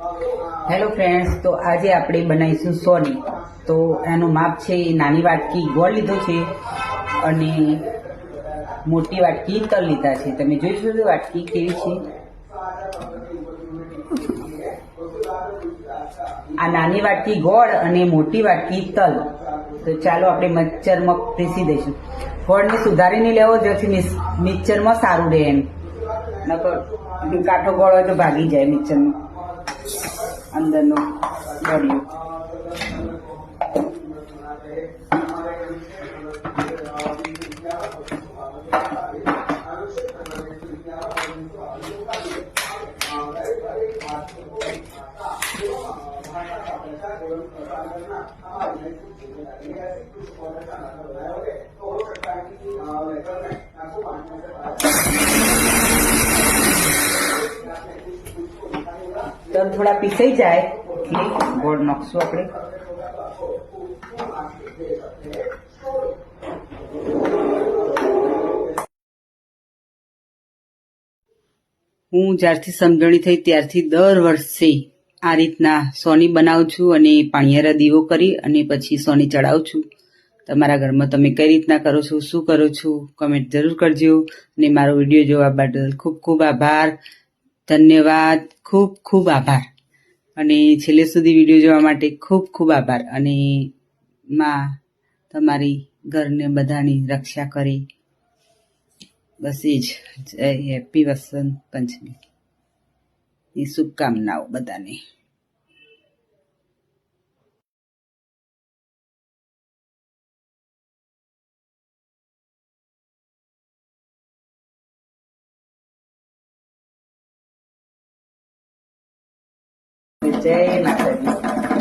Hello friends તો આજે આપણે બનાવીશું સોની. તો એનું માપ છે એ નાની વાટકી ગોળ લીધો છે અને મોટી વાટકી તલ લીધા છે. તમે જોઈ શકો વાટકી કેવી છે. આ નાની વાટકી ગોળ અને મોટી વાટકી તલ. તો ચાલો આપણે મિક્સરમાં પીસી દઈશું. ગોળને સુધારીને લેવો જેથી મિક્સરમાં સારું રહે એમ. નકર કાઠો ગોળ હોય તો ભાગી જાય મિક્સરમાં. અંદરનો ગળ્યો તલ થોડા પીસાઈ જાય, ગોળ નાખશું આપણે. હું જ્યારથી સમજણી થઈ ત્યારથી દર વર્ષે આ રીતના સોની બનાવું છું અને પાણિયારા દીવો કરી અને પછી સોની ચડાવું છું. તમારા ઘરમાં તમે કઈ રીતના કરો છો, શું કરો છો કમેન્ટ જરૂર કરજો. અને મારો વીડિયો જોવા બદલ ખૂબ ખૂબ આભાર. ધન્યવાદ. ખૂબ ખૂબ આભાર. અને છેલ્લે સુધી વીડિયો જોવા માટે ખૂબ ખૂબ આભાર. અને માં તમારી ઘરને બધાની રક્ષા કરી. બસ એ જ. જય હેપી વસંત પંચમી. ની શુભકામનાઓ બધાને. જય માતાજી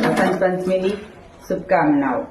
વસંત પંચમીની શુભકામનાઓ.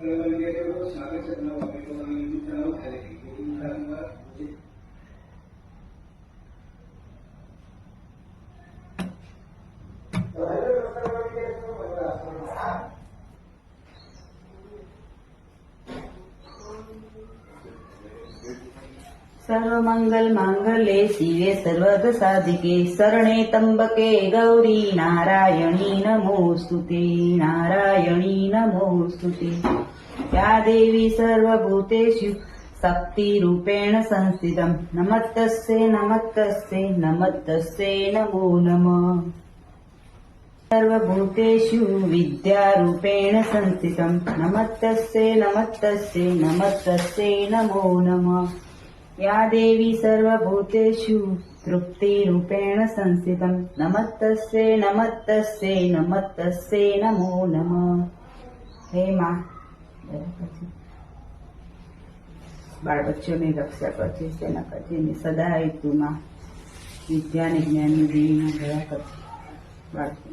ಕೆಲವರಿಗೆ ಶಾಲೆ ಚೆನ್ನಾಗಿ ಚೆನ್ನಾಗಿ સર્વમંગલ માંગલે શિવે સર્વદ સાધિકે શરણે ત્રંબકે ગૌરી નારાયણી નમોસ્તુતે નારાયણી નમોસ્તુતે યા દેવી સર્વભૂતેષુ શક્તિરૂપેણ સંસ્થિતમ નમસ્તસ્ય નમસ્તસ્ય નમસ્તસ્ય નમો નમઃ સર્વભૂતેષુ વિદ્યારૂપેણ સંસ્થિતમ નમસ્તસ્ય નમસ્તસ્ય નમસ્તસ્ય નમો નમઃ યા દેવી સર્વભૂતેષુ તૃપ્તિરૂપેણ સંસ્થિતમ નમસ્તસ્ય નમસ્તસ્ય નમસ્તસ્ય નમો નમઃ હે માં બાળ બચ્ચોની રક્ષા કરજે તેના કરજે ને સદાય તું માં વિદ્યા અને જ્ઞાનની દેવીના દયા કરજે બાળકો